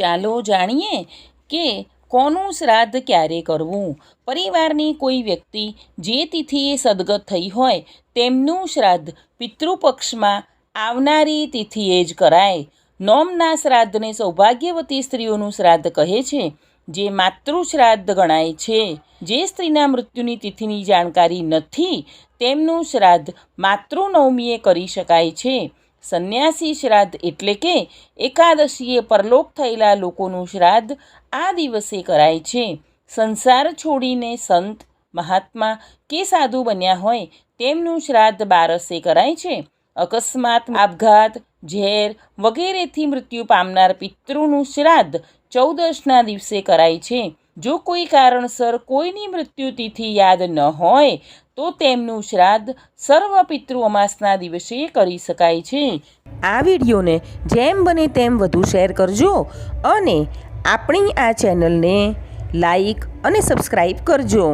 ચાલો જાણીએ કે કોનું શ્રાદ્ધ ક્યારે કરવું? પરિવારની કોઈ વ્યક્તિ જે તિથિએ સદગત થઈ હોય, તેમનું શ્રાદ્ધ પિતૃપક્ષમાં આવનારી તિથિએ જ કરાય. નોમના શ્રાદ્ધને સૌભાગ્યવતી સ્ત્રીઓનું શ્રાદ્ધ કહે છે, જે માતૃશ્રાદ્ધ ગણાય છે. જે સ્ત્રીના મૃત્યુની તિથિની જાણકારી નથી, તેમનું શ્રાદ્ધ માતૃનવમીએ કરી શકાય છે. સંન્યાસી શ્રાદ્ધ એટલે કે એકાદશીએ પરલોક થયેલા લોકોનું શ્રાદ્ધ આ દિવસે કરાય છે. સંસાર છોડીને સંત, મહાત્મા કે સાધુ બન્યા હોય તેમનું શ્રાદ્ધ બારસે કરાય છે. અકસ્માત, આપઘાત, ઝેર વગેરેથી મૃત્યુ પામનાર પિતૃનું શ્રાદ્ધ ચૌદશના દિવસે કરાય છે. જો કોઈ કારણસર કોઈની મૃત્યુ તિથિ યાદ ન હોય, તો તેમનું શ્રાદ્ધ સર્વ પિતૃ અમાસના દિવસે કરી શકાય છે. આ વિડીયોને જેમ બને તેમ વધુ શેર કરજો અને આપણી આ ચેનલને લાઈક અને સબસ્ક્રાઈબ કરજો.